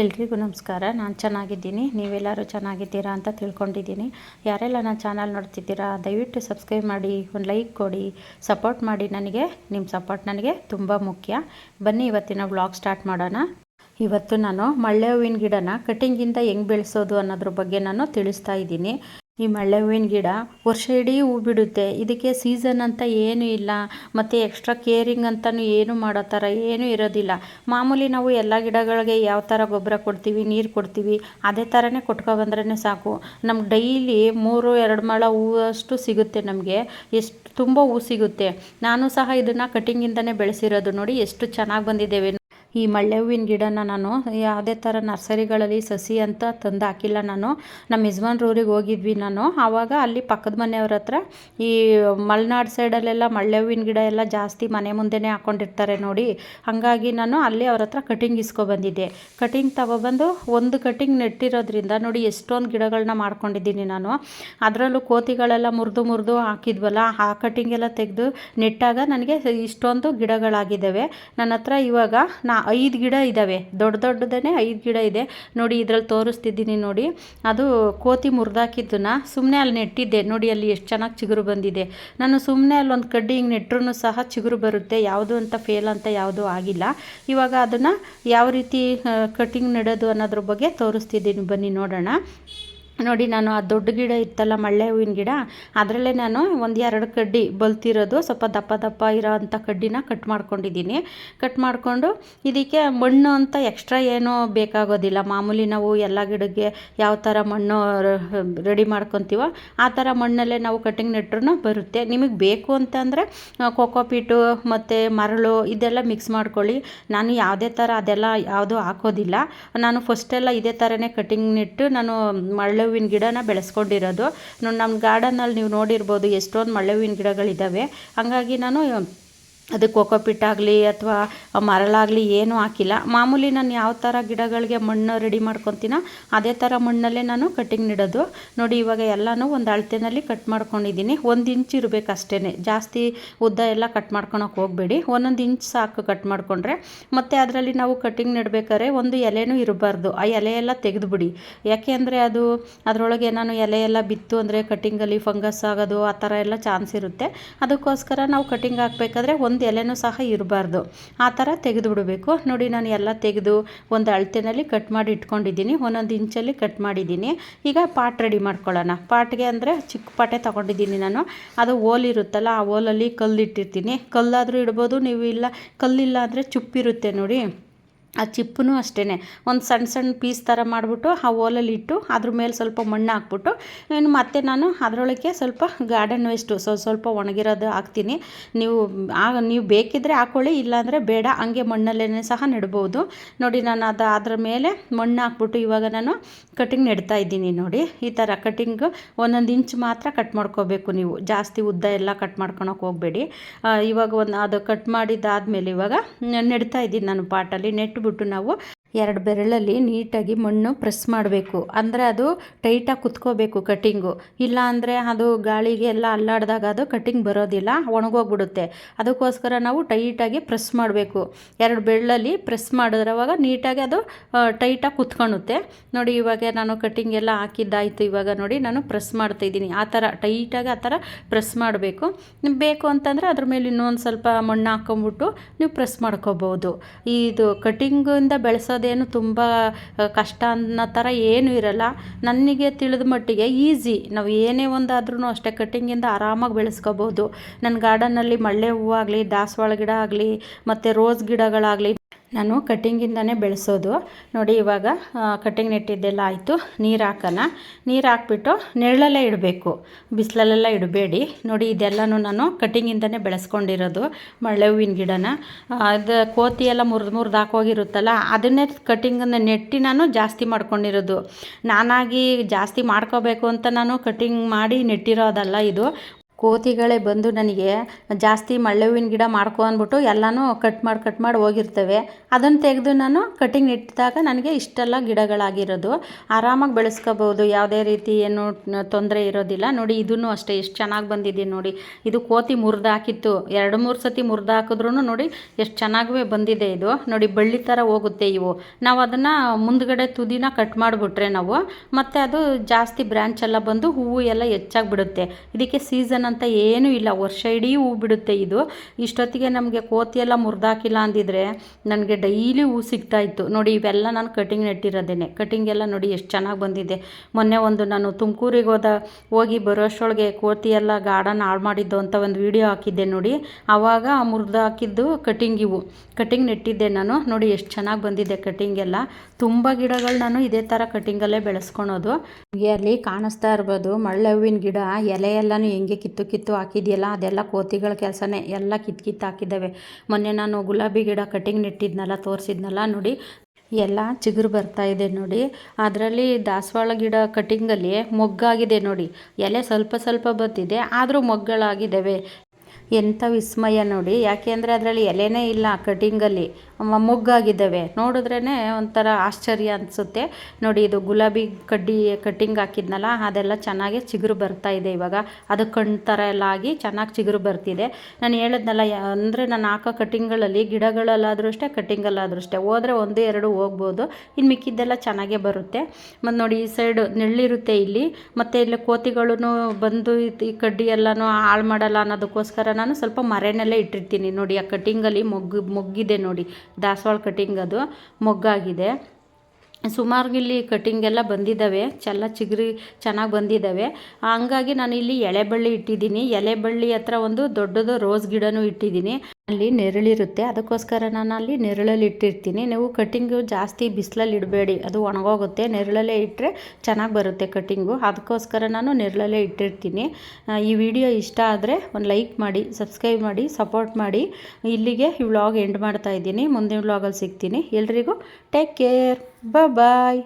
ಎಲ್ರಿಗೂ ನಮಸ್ಕಾರ. ನಾನು ಚೆನ್ನಾಗಿದ್ದೀನಿ. ನೀವೆಲ್ಲರೂ ಚೆನ್ನಾಗಿದ್ದೀರಾ ಅಂತ ತಿಳ್ಕೊಂಡಿದ್ದೀನಿ. ಯಾರೆಲ್ಲ ನನ್ನ ಚಾನಲ್ ನೋಡ್ತಿದ್ದೀರಾ, ದಯವಿಟ್ಟು ಸಬ್ಸ್ಕ್ರೈಬ್ ಮಾಡಿ, ಒಂದು ಲೈಕ್ ಕೊಡಿ, ಸಪೋರ್ಟ್ ಮಾಡಿ ನನಗೆ. ನಿಮ್ಮ ಸಪೋರ್ಟ್ ನನಗೆ ತುಂಬ ಮುಖ್ಯ. ಬನ್ನಿ, ಇವತ್ತಿನ ವ್ಲಾಗ್ ಸ್ಟಾರ್ಟ್ ಮಾಡೋಣ. ಇವತ್ತು ನಾನು ಮಳ್ಳೆ ಹೂವಿನ ಗಿಡನ ಕಟಿಂಗಿಂದ ಹೆಂಗೆ ಬೆಳೆಸೋದು ಅನ್ನೋದ್ರ ಬಗ್ಗೆ ನಾನು ತಿಳಿಸ್ತಾ ಇದ್ದೀನಿ. ಈ ಮಳ್ಳೆ ಹೂವಿನ ಗಿಡ, ವರ್ಷ ಇಡೀ ಹೂ ಬಿಡುತ್ತೆ. ಇದಕ್ಕೆ ಸೀಸನ್ ಅಂತ ಏನೂ ಇಲ್ಲ. ಮತ್ತು ಎಕ್ಸ್ಟ್ರಾ ಕೇರಿಂಗ್ ಅಂತಲೂ ಏನು ಮಾಡೋ ಥರ ಏನೂ ಇರೋದಿಲ್ಲ. ಮಾಮೂಲಿ ನಾವು ಎಲ್ಲ ಗಿಡಗಳಿಗೆ ಯಾವ ಥರ ಗೊಬ್ಬರ ಕೊಡ್ತೀವಿ, ನೀರು ಕೊಡ್ತೀವಿ, ಅದೇ ಥರನೇ ಕೊಟ್ಕೊಬಂದ್ರೆ ಸಾಕು. ನಮ್ಗೆ ಡೈಲಿ ಮೂರು, ಎರಡು ಮೊಳ ಹೂವಷ್ಟು ಸಿಗುತ್ತೆ ನಮಗೆ. ಎಷ್ಟು, ತುಂಬ ಹೂ ಸಿಗುತ್ತೆ. ನಾನು ಸಹ ಇದನ್ನು ಕಟಿಂಗಿಂದನೇ ಬೆಳೆಸಿರೋದು ನೋಡಿ, ಎಷ್ಟು ಚೆನ್ನಾಗಿ ಬಂದಿದ್ದೇವೆ ಈ ಮಳ್ಳೆ ಹೂವಿನ ಗಿಡನ ನಾನು ಯಾವುದೇ ಥರ ನರ್ಸರಿಗಳಲ್ಲಿ ಸಸಿ ಅಂತ ತಂದು ಹಾಕಿಲ್ಲ ನಾನು. ನಮ್ಮ ಯಜಮಾನ್ರೂರಿಗೆ ಹೋಗಿದ್ವಿ ನಾನು. ಆವಾಗ ಅಲ್ಲಿ ಪಕ್ಕದ ಮನೆಯವ್ರ ಹತ್ರ ಈ ಮಲೆನಾಡು ಸೈಡಲ್ಲೆಲ್ಲ ಮಳ್ಳೆ ಹೂವಿನ ಗಿಡ ಎಲ್ಲ ಜಾಸ್ತಿ ಮನೆ ಮುಂದೆನೇ ಹಾಕ್ಕೊಂಡಿರ್ತಾರೆ ನೋಡಿ. ಹಾಗಾಗಿ ನಾನು ಅಲ್ಲಿ ಅವ್ರ ಹತ್ರ ಕಟಿಂಗ್ ಇಸ್ಕೊಬಂದಿದ್ದೆ. ಕಟಿಂಗ್ ತಗೊಬಂದು ಒಂದು ಕಟಿಂಗ್ ನೆಟ್ಟಿರೋದ್ರಿಂದ ನೋಡಿ ಎಷ್ಟೊಂದು ಗಿಡಗಳನ್ನ ಮಾಡ್ಕೊಂಡಿದ್ದೀನಿ ನಾನು. ಅದರಲ್ಲೂ ಕೋತಿಗಳೆಲ್ಲ ಮುರಿದು ಮುರಿದು ಹಾಕಿದ್ವಲ್ಲ, ಆ ಕಟಿಂಗೆಲ್ಲ ತೆಗೆದು ನೆಟ್ಟಾಗ ನನಗೆ ಇಷ್ಟೊಂದು ಗಿಡಗಳಾಗಿದ್ದಾವೆ. ನನ್ನ ಹತ್ರ ಇವಾಗ ನಾ ಐದು ಗಿಡ ಇದ್ದಾವೆ ದೊಡ್ಡ ದೊಡ್ಡದೇ ಐದು ಗಿಡ ಇದೆ. ನೋಡಿ ಇದರಲ್ಲಿ ತೋರಿಸ್ತಿದ್ದೀನಿ ನೋಡಿ. ಅದು ಕೋತಿ ಮುರಿದಾಕಿದ್ದನ್ನ ಸುಮ್ಮನೆ ಅಲ್ಲಿ ನೆಟ್ಟಿದ್ದೆ. ನೋಡಿ ಅಲ್ಲಿ ಎಷ್ಟು ಚೆನ್ನಾಗಿ ಚಿಗುರು ಬಂದಿದೆ. ನಾನು ಸುಮ್ಮನೆ ಅಲ್ಲೊಂದು ಕಡ್ಡಿ ಹಿಂಗೆ ನೆಟ್ಟರು ಸಹ ಚಿಗುರು ಬರುತ್ತೆ. ಯಾವುದು ಅಂತ ಫೇಲ್ ಅಂತ ಯಾವುದು ಆಗಿಲ್ಲ. ಇವಾಗ ಅದನ್ನು ಯಾವ ರೀತಿ ಕಟಿಂಗ್ ನೆಡೋದು ಅನ್ನೋದ್ರ ಬಗ್ಗೆ ತೋರಿಸ್ತಿದ್ದೀನಿ. ಬನ್ನಿ ನೋಡೋಣ. ನೋಡಿ, ನಾನು ಆ ದೊಡ್ಡ ಗಿಡ ಇತ್ತಲ್ಲ, ಮಳ್ಳೆ ಹೂವಿನ ಗಿಡ, ಅದರಲ್ಲೇ ನಾನು ಒಂದು ಎರಡು ಕಡ್ಡಿ ಬಲ್ತಿರೋದು. ಸ್ವಲ್ಪ ದಪ್ಪ ದಪ್ಪ ಇರೋ ಅಂಥ ಕಡ್ಡಿನ ಕಟ್ ಮಾಡ್ಕೊಂಡಿದ್ದೀನಿ. ಕಟ್ ಮಾಡಿಕೊಂಡು ಇದಕ್ಕೆ ಮಣ್ಣು ಅಂತ ಎಕ್ಸ್ಟ್ರಾ ಏನೂ ಬೇಕಾಗೋದಿಲ್ಲ. ಮಾಮೂಲಿ ನಾವು ಎಲ್ಲ ಗಿಡಕ್ಕೆ ಯಾವ ಥರ ಮಣ್ಣು ರೆಡಿ ಮಾಡ್ಕೊತೀವೋ, ಆ ಥರ ಮಣ್ಣಲ್ಲೇ ನಾವು ಕಟಿಂಗ್ ನೆಟ್ರೂ ಬರುತ್ತೆ. ನಿಮಗೆ ಬೇಕು ಅಂತಂದರೆ ಕೊಕೋಪೀಟು ಮತ್ತು ಮರಳು ಇದೆಲ್ಲ ಮಿಕ್ಸ್ ಮಾಡ್ಕೊಳ್ಳಿ. ನಾನು ಯಾವುದೇ ಥರ ಅದೆಲ್ಲ ಯಾವುದೂ ಹಾಕೋದಿಲ್ಲ. ನಾನು ಫಸ್ಟೆಲ್ಲ ಇದೇ ಥರನೇ ಕಟ್ಟಿಂಗ್ ನೆಟ್ಟು ನಾನು ಹೂವಿನ ಗಿಡನ ಬೆಳೆಸ್ಕೊಂಡಿರೋದು. ನಮ್ಮ ಗಾರ್ಡನಲ್ಲಿ ನೀವು ನೋಡಿರ್ಬೋದು ಎಷ್ಟೊಂದು ಮಳ್ಳೆ ಹೂವಿನ ಗಿಡಗಳಿದ್ದಾವೆ ಹಾಗಾಗಿ ನಾನು ಅದಕ್ಕೆ ಕೋಕೋಪಿಟ್ ಆಗಲಿ ಅಥವಾ ಮರಳಾಗಲಿ ಏನೂ ಹಾಕಿಲ್ಲ. ಮಾಮೂಲಿ ನಾನು ಯಾವ ಥರ ಗಿಡಗಳಿಗೆ ಮಣ್ಣು ರೆಡಿ ಮಾಡ್ಕೊತೀನೋ ಅದೇ ಥರ ಮಣ್ಣಲ್ಲೇ ನಾನು ಕಟ್ಟಿಂಗ್ ನೆಡೋದು. ನೋಡಿ, ಇವಾಗ ಎಲ್ಲನೂ ಒಂದು ಅಳತೆನಲ್ಲಿ ಕಟ್ ಮಾಡ್ಕೊಂಡಿದ್ದೀನಿ. ಒಂದು ಇಂಚ್ ಇರಬೇಕು ಅಷ್ಟೇ ಜಾಸ್ತಿ ಉದ್ದ ಎಲ್ಲ ಕಟ್ ಮಾಡ್ಕೊಳಕ್ಕೆ ಹೋಗಬೇಡಿ. ಒಂದೊಂದು ಇಂಚ್ ಸಾಕು ಕಟ್ ಮಾಡಿಕೊಂಡ್ರೆ. ಮತ್ತು ಅದರಲ್ಲಿ ನಾವು ಕಟ್ಟಿಂಗ್ ನೆಡ್ಬೇಕಾದ್ರೆ ಒಂದು ಎಲೆನೂ ಇರಬಾರ್ದು. ಆ ಎಲೆ ಎಲ್ಲ ತೆಗೆದುಬಿಡಿ. ಯಾಕೆ ಅಂದರೆ ಅದು ಅದರೊಳಗೆ ನಾನು ಎಲೆ ಎಲ್ಲ ಬಿತ್ತು ಅಂದರೆ ಕಟ್ಟಿಂಗಲ್ಲಿ ಫಂಗಸ್ ಆಗೋದು ಆ ಥರ ಎಲ್ಲ ಚಾನ್ಸ್ ಇರುತ್ತೆ. ಅದಕ್ಕೋಸ್ಕರ ನಾವು ಕಟ್ಟಿಂಗ್ ಹಾಕ್ಬೇಕಾದ್ರೆ ಒಂದು ಒಂದು ಎಲೆನೂ ಸಹ ಇರಬಾರ್ದು. ಆ ಥರ ತೆಗೆದು ಬಿಡಬೇಕು ನೋಡಿ, ನಾನು ಎಲ್ಲ ತೆಗೆದು ಒಂದು ಅಳತೆನಲ್ಲಿ ಕಟ್ ಮಾಡಿ ಇಟ್ಕೊಂಡಿದ್ದೀನಿ. ಒಂದೊಂದು ಇಂಚಲ್ಲಿ ಕಟ್ ಮಾಡಿದ್ದೀನಿ. ಈಗ ಪಾಟ್ ರೆಡಿ ಮಾಡ್ಕೊಳ್ಳೋಣ. ಪಾಟ್ಗೆ ಅಂದರೆ ಚಿಕ್ಕ ಪಾಟೆ ತೊಗೊಂಡಿದ್ದೀನಿ ನಾನು. ಅದು ಓಲ್ ಇರುತ್ತಲ್ಲ, ಆ ಓಲಲ್ಲಿ ಕಲ್ಲು ಇಟ್ಟಿರ್ತೀನಿ ಕಲ್ಲಾದರೂ ಇಡ್ಬೋದು, ನೀವು ಇಲ್ಲ, ಕಲ್ಲಿಲ್ಲ ಅಂದರೆ ಚುಪ್ಪಿರುತ್ತೆ ನೋಡಿ. ಆ ಚಿಪ್ಪನ್ನು ಅಷ್ಟೇ ಒಂದು ಸಣ್ಣ ಸಣ್ಣ ಪೀಸ್ ಥರ ಮಾಡಿಬಿಟ್ಟು ಆ ಓಲಲ್ಲಿ ಇಟ್ಟು ಅದ್ರ ಮೇಲೆ ಸ್ವಲ್ಪ ಮಣ್ಣು ಹಾಕ್ಬಿಟ್ಟು, ಇನ್ನು ಮತ್ತೆ ನಾನು ಅದರೊಳಗೆ ಸ್ವಲ್ಪ ಗಾರ್ಡನ್ ವೇಸ್ಟು ಸ್ವಲ್ಪ ಸ್ವಲ್ಪ ಒಣಗಿರೋದು ಹಾಕ್ತೀನಿ. ನೀವು ನೀವು ಬೇಕಿದ್ದರೆ ಹಾಕ್ಕೊಳ್ಳಿ ಇಲ್ಲಾಂದರೆ ಬೇಡ, ಹಂಗೆ ಮಣ್ಣಲ್ಲೇ ಸಹ ನೆಡ್ಬೋದು. ನೋಡಿ ನಾನು ಅದು ಅದ್ರ ಮೇಲೆ ಮಣ್ಣು ಹಾಕ್ಬಿಟ್ಟು ಇವಾಗ ನಾನು ಕಟಿಂಗ್ ನೆಡ್ತಾ ಇದ್ದೀನಿ ನೋಡಿ. ಈ ಥರ ಕಟಿಂಗ್ ಒಂದೊಂದು ಇಂಚ್ ಮಾತ್ರ ಕಟ್ ಮಾಡ್ಕೋಬೇಕು ನೀವು. ಜಾಸ್ತಿ ಉದ್ದ ಎಲ್ಲ ಕಟ್ ಮಾಡ್ಕೊಳಕ್ಕೆ ಹೋಗಬೇಡಿ. ಇವಾಗ ಒಂದು ಅದು ಕಟ್ ಮಾಡಿದ್ದಾದಮೇಲೆ ಇವಾಗ ನೆಡ್ತಾ ಇದ್ದೀನಿ ನಾನು ಪಾಟಲ್ಲಿ. ನೆಟ್ಟು ಬಿಟ್ಟು ನಾವು ಎರಡು ಬೆರಳಲ್ಲಿ ನೀಟಾಗಿ ಮಣ್ಣು ಪ್ರೆಸ್ ಮಾಡಬೇಕು. ಅಂದರೆ ಅದು ಟೈಟಾಗಿ ಕುತ್ಕೋಬೇಕು ಕಟ್ಟಿಂಗು ಇಲ್ಲ ಅಂದರೆ ಅದು ಗಾಳಿಗೆ ಎಲ್ಲ ಅಲ್ಲಾಡಿದಾಗ ಅದು ಕಟ್ಟಿಂಗ್ ಬರೋದಿಲ್ಲ, ಒಣಗೋಗ್ಬಿಡುತ್ತೆ. ಅದಕ್ಕೋಸ್ಕರ ನಾವು ಟೈಟಾಗಿ ಪ್ರೆಸ್ ಮಾಡಬೇಕು. ಎರಡು ಬೆರಳಲ್ಲಿ ಪ್ರೆಸ್ ಮಾಡಿದ್ರವಾಗ ನೀಟಾಗಿ ಅದು ಟೈಟಾಗಿ ಕುತ್ಕೊಳುತ್ತೆ ನೋಡಿ, ಇವಾಗ ನಾನು ಕಟ್ಟಿಂಗ್ ಎಲ್ಲ ಹಾಕಿದ್ದಾಯಿತು. ಇವಾಗ ನೋಡಿ, ನಾನು ಪ್ರೆಸ್ ಮಾಡ್ತಾಯಿದ್ದೀನಿ ಆ ಥರ, ಟೈಟಾಗಿ ಆ ಥರ ಪ್ರೆಸ್ ಮಾಡಬೇಕು. ಬೇಕು ಅಂತಂದರೆ ಅದ್ರ ಮೇಲೆ ಇನ್ನೊಂದು ಸ್ವಲ್ಪ ಮಣ್ಣು ಹಾಕ್ಕೊಂಬಿಟ್ಟು ನೀವು ಪ್ರೆಸ್ ಮಾಡ್ಕೋಬೋದು. ಇದು ಕಟ್ಟಿಂಗಿಂದ ಬೆಳೆಸೋದು ಅದೇನು ತುಂಬ ಕಷ್ಟ ಅನ್ನೋ ಥರ ಏನೂ ಇರಲ್ಲ. ನನಗೆ ತಿಳಿದ ಮಟ್ಟಿಗೆ ಈಸಿ. ನಾವು ಏನೇ ಒಂದಾದ್ರೂ ಅಷ್ಟೇ ಕಟ್ಟಿಂಗಿಂದ ಆರಾಮಾಗಿ ಬೆಳೆಸ್ಕೋಬೋದು. ನನ್ನ ಗಾರ್ಡನ್ನಲ್ಲಿ ಮಳ್ಳೆ ಹೂವಾಗಲಿ, ದಾಸವಾಳ ಗಿಡ ಆಗಲಿ, ಮತ್ತು ರೋಸ್ ಗಿಡಗಳಾಗಲಿ ನಾನು ಕಟ್ಟಿಂಗಿಂದನೇ ಬೆಳೆಸೋದು. ನೋಡಿ ಇವಾಗ ಕಟ್ಟಿಂಗ್ ನೆಟ್ಟಿದ್ದೆಲ್ಲ ಆಯಿತು. ನೀರು ಹಾಕೋಣ ನೀರು ಹಾಕ್ಬಿಟ್ಟು ನೆರಳಲ್ಲೇ ಇಡಬೇಕು. ಬಿಸಿಲಲ್ಲೆಲ್ಲ ಇಡಬೇಡಿ. ನೋಡಿ ಇದೆಲ್ಲನೂ ನಾನು ಕಟ್ಟಿಂಗಿಂದನೇ ಬೆಳೆಸ್ಕೊಂಡಿರೋದು. ಮಳೆ ಹೂವಿನ ಗಿಡನ. ಅದು ಕೋತಿ ಎಲ್ಲ ಮುರಿದು ಮುರಿದು ಹಾಕೋಗಿರುತ್ತಲ್ಲ ಅದನ್ನೇ ಕಟ್ಟಿಂಗನ್ನು ನೆಟ್ಟಿ ನಾನು ಜಾಸ್ತಿ ಮಾಡ್ಕೊಂಡಿರೋದು. ನಾನಾಗಿ ಜಾಸ್ತಿ ಮಾಡ್ಕೋಬೇಕು ಅಂತ ನಾನು ಕಟ್ಟಿಂಗ್ ಮಾಡಿ ನೆಟ್ಟಿರೋದಲ್ಲ ಇದು. ಕೋತಿಗಳೇ ಬಂದು ನನಗೆ ಜಾಸ್ತಿ ಮಳ್ಳೆ ಹೂವಿನ ಗಿಡ ಮಾಡ್ಕೊ ಅಂದ್ಬಿಟ್ಟು ಎಲ್ಲನೂ ಕಟ್ ಮಾಡಿ ಕಟ್ ಮಾಡಿ ಹೋಗಿರ್ತವೆ. ಅದನ್ನು ತೆಗೆದು ನಾನು ಕಟಿಂಗ್ ಇಟ್ಟಿದಾಗ ನನಗೆ ಇಷ್ಟೆಲ್ಲ ಗಿಡಗಳಾಗಿರೋದು. ಆರಾಮಾಗಿ ಬೆಳೆಸ್ಕೋಬೋದು. ಯಾವುದೇ ರೀತಿ ಏನು ತೊಂದರೆ ಇರೋದಿಲ್ಲ. ನೋಡಿ ಇದನ್ನು ಅಷ್ಟೇ. ಎಷ್ಟು ಚೆನ್ನಾಗಿ ಬಂದಿದೆ ನೋಡಿ. ಇದು ಕೋತಿ ಮುರಿದಾಕಿತ್ತು ಎರಡು, ಮೂರು ಸತಿ ಮುರ್ದು ಹಾಕಿದ್ರೂ ನೋಡಿ ಎಷ್ಟು ಚೆನ್ನಾಗೇ ಬಂದಿದೆ ಇದು. ನೋಡಿ, ಬಳ್ಳಿ ಥರ ಹೋಗುತ್ತೆ ಇವು. ನಾವು ಅದನ್ನು ಮುಂದ್ಗಡೆ ತುದಿನ ಕಟ್ ಮಾಡಿಬಿಟ್ರೆ ನಾವು, ಮತ್ತು ಅದು ಜಾಸ್ತಿ ಬ್ರ್ಯಾಂಚ್ ಎಲ್ಲ ಬಂದು ಹೂವು ಎಲ್ಲ ಹೆಚ್ಚಾಗಿ ಬಿಡುತ್ತೆ. ಇದಕ್ಕೆ ಸೀಸನ್ ಅಂತ ಏನೂ ಇಲ್ಲ. ವರ್ಷ ಇಡೀ ಹೂ ಬಿಡುತ್ತೆ ಇದು. ಇಷ್ಟೊತ್ತಿಗೆ ನಮಗೆ ಕೋತಿ ಎಲ್ಲ ಮುರಿದಾಕಿಲ್ಲ ಅಂದಿದ್ರೆ ನನಗೆ ಡೈಲಿ ಹೂ ಸಿಗ್ತಾ ಇತ್ತು. ನೋಡಿ, ಇವೆಲ್ಲ ನಾನು ಕಟಿಂಗ್ ನೆಟ್ಟಿರೋದೇನೆ. ಕಟಿಂಗ್ ಎಲ್ಲ ನೋಡಿ ಎಷ್ಟು ಚೆನ್ನಾಗಿ ಬಂದಿದೆ. ಮೊನ್ನೆ ಒಂದು ನಾನು ತುಮಕೂರಿಗೆ ಹೋದ, ಹೋಗಿ ಬರೋಷ್ಟೊಳಗೆ ಕೋತಿ ಎಲ್ಲ ಗಾರ್ಡನ್ ಹಾಳು ಮಾಡಿದ್ದು ಅಂತ ಒಂದು ವಿಡಿಯೋ ಹಾಕಿದ್ದೆ ನೋಡಿ. ಆವಾಗ ಮುರಿದು ಹಾಕಿದ್ದು ಕಟಿಂಗ್ ಇವು ಕಟಿಂಗ್ ನೆಟ್ಟಿದ್ದೆ ನಾನು. ನೋಡಿ, ಎಷ್ಟು ಚೆನ್ನಾಗಿ ಬಂದಿದೆ ಕಟಿಂಗ್ ಎಲ್ಲ. ತುಂಬ ಗಿಡಗಳು ನಾನು ಇದೇ ಥರ ಕಟಿಂಗಲ್ಲೇ ಬೆಳೆಸ್ಕೊಳೋದು. ಅಲ್ಲಿ ಕಾಣಿಸ್ತಾ ಇರ್ಬೋದು ಮಳ್ಳೆ ಹೂವಿನ ಗಿಡ. ಎಲೆ ಎಲ್ಲನೂ ಹೆಂಗೆ ಕಿತ್ತು ಕಿತ್ತು ಹಾಕಿದೆಯಲ್ಲ, ಅದೆಲ್ಲ ಕೋತಿಗಳ ಕೆಲಸನೇ. ಎಲ್ಲ ಕಿತ್ತು ಕಿತ್ತು ಹಾಕಿದ್ದಾವೆ. ಮೊನ್ನೆ ನಾನು ಗುಲಾಬಿ ಗಿಡ ಕಟಿಂಗ್ ನೆಟ್ಟಿದ್ನಲ್ಲ, ತೋರಿಸಿದ್ನಲ್ಲ ನೋಡಿ. ಎಲ್ಲ ಚಿಗುರು ಬರ್ತಾ ಇದೆ ನೋಡಿ. ಅದರಲ್ಲಿ ದಾಸವಾಳ ಗಿಡ ಕಟಿಂಗಲ್ಲಿ ಮೊಗ್ಗಾಗಿದೆ ನೋಡಿ. ಎಲೆ ಸ್ವಲ್ಪ ಸ್ವಲ್ಪ ಬತ್ತಿದೆ ಆದರೂ ಮೊಗ್ಗಳಾಗಿದ್ದಾವೆ. ಎಂಥ ವಿಸ್ಮಯ ನೋಡಿ. ಯಾಕೆ ಅಂದರೆ ಅದರಲ್ಲಿ ಎಲೆನೇ ಇಲ್ಲ ಕಟಿಂಗಲ್ಲಿ ಮೊಗ್ಗಾಗಿದ್ದಾವೆ. ನೋಡಿದ್ರೇ ಒಂಥರ ಆಶ್ಚರ್ಯ ಅನಿಸುತ್ತೆ. ನೋಡಿ ಇದು ಗುಲಾಬಿ ಕಡ್ಡಿ ಕಟ್ಟಿಂಗ್ ಹಾಕಿದ್ನಲ್ಲ, ಅದೆಲ್ಲ ಚೆನ್ನಾಗಿ ಚಿಗುರು ಬರ್ತಾ ಇದೆ ಇವಾಗ. ಅದು ಕಣ್ಣು ಥರ ಎಲ್ಲ ಆಗಿ ಚೆನ್ನಾಗಿ ಚಿಗುರು ಬರ್ತಿದೆ. ನಾನು ಹೇಳಿದ್ನಲ್ಲ ಅಂದರೆ ನಾನು ಹಾಕೋ ಕಟ್ಟಿಂಗ್ಗಳಲ್ಲಿ ಗಿಡಗಳಲ್ಲಾದರೂ ಅಷ್ಟೇ ಕಟ್ಟಿಂಗಲ್ಲಾದರೂ ಅಷ್ಟೇ. ಹೋದರೆ ಒಂದು ಎರಡು ಹೋಗ್ಬೋದು. ಇನ್ನು ಮಿಕ್ಕಿದ್ದೆಲ್ಲ ಚೆನ್ನಾಗೇ ಬರುತ್ತೆ. ಮತ್ತು ನೋಡಿ ಈ ಸೈಡು ನೆಳ್ಳಿರುತ್ತೆ ಇಲ್ಲಿ. ಮತ್ತು ಇಲ್ಲಿ ಕೋತಿಗಳು ಬಂದು ಈ ಕಡ್ಡಿ ಎಲ್ಲನೂ ಹಾಳು ಮಾಡಲ್ಲ ಅನ್ನೋದಕ್ಕೋಸ್ಕರ ನಾನು ಸ್ವಲ್ಪ ಮರೆನಲ್ಲೇ ಇಟ್ಟಿರ್ತೀನಿ. ನೋಡಿ, ಆ ಕಟ್ಟಿಂಗಲ್ಲಿ ಮೊಗ್ಗು, ಮೊಗ್ಗಿದೆ ನೋಡಿ. ದಾಸವಾಳ ಕಟ್ಟಿಂಗ್ ಅದು. ಮೊಗ್ಗಾಗಿದೆ. ಸುಮಾರು ಇಲ್ಲಿ ಕಟ್ಟಿಂಗ್ ಎಲ್ಲ ಬಂದಿದ್ದಾವೆ ಚೆಲ್ಲ ಚಿಗುರಿ ಚೆನ್ನಾಗಿ ಬಂದಿದ್ದಾವೆ ಹಂಗಾಗಿ ನಾನು ಇಲ್ಲಿ ಎಳೆ ಬಳ್ಳಿ ಇಟ್ಟಿದ್ದೀನಿ. ಎಲೆ ಬಳ್ಳಿ ಹತ್ರ ಒಂದು ದೊಡ್ಡದು ರೋಸ್ ಗಿಡನೂ ಇಟ್ಟಿದ್ದೀನಿ. ಅಲ್ಲಿ ನೆರಳಿರುತ್ತೆ. ಅದಕ್ಕೋಸ್ಕರ ನಾನು ಅಲ್ಲಿ ನೆರಳಲ್ಲಿ ಇಟ್ಟಿರ್ತೀನಿ. ನೀವು ಕಟ್ಟಿಂಗು ಜಾಸ್ತಿ ಬಿಸಿಲಲ್ಲಿ ಇಡಬೇಡಿ. ಅದು ಒಣಗೋಗುತ್ತೆ. ನೆರಳಲ್ಲೇ ಇಟ್ಟರೆ ಚೆನ್ನಾಗಿ ಬರುತ್ತೆ ಕಟ್ಟಿಂಗು. ಅದಕ್ಕೋಸ್ಕರ ನಾನು ನೆರಳಲ್ಲೇ ಇಟ್ಟಿರ್ತೀನಿ. ಈ ವಿಡಿಯೋ ಇಷ್ಟ ಆದರೆ ಒಂದು ಲೈಕ್ ಮಾಡಿ, ಸಬ್ಸ್ಕ್ರೈಬ್ ಮಾಡಿ, ಸಪೋರ್ಟ್ ಮಾಡಿ. ಇಲ್ಲಿಗೆ ಈ ವ್ಲಾಗ್ ಎಂಡ್ ಮಾಡ್ತಾ ಇದ್ದೀನಿ. ಮುಂದಿನ ವ್ಲಾಗಲ್ಲಿ ಸಿಗ್ತೀನಿ. ಎಲ್ರಿಗೂ ಟೇಕ್ ಕೇರ್. ಬಾಯ್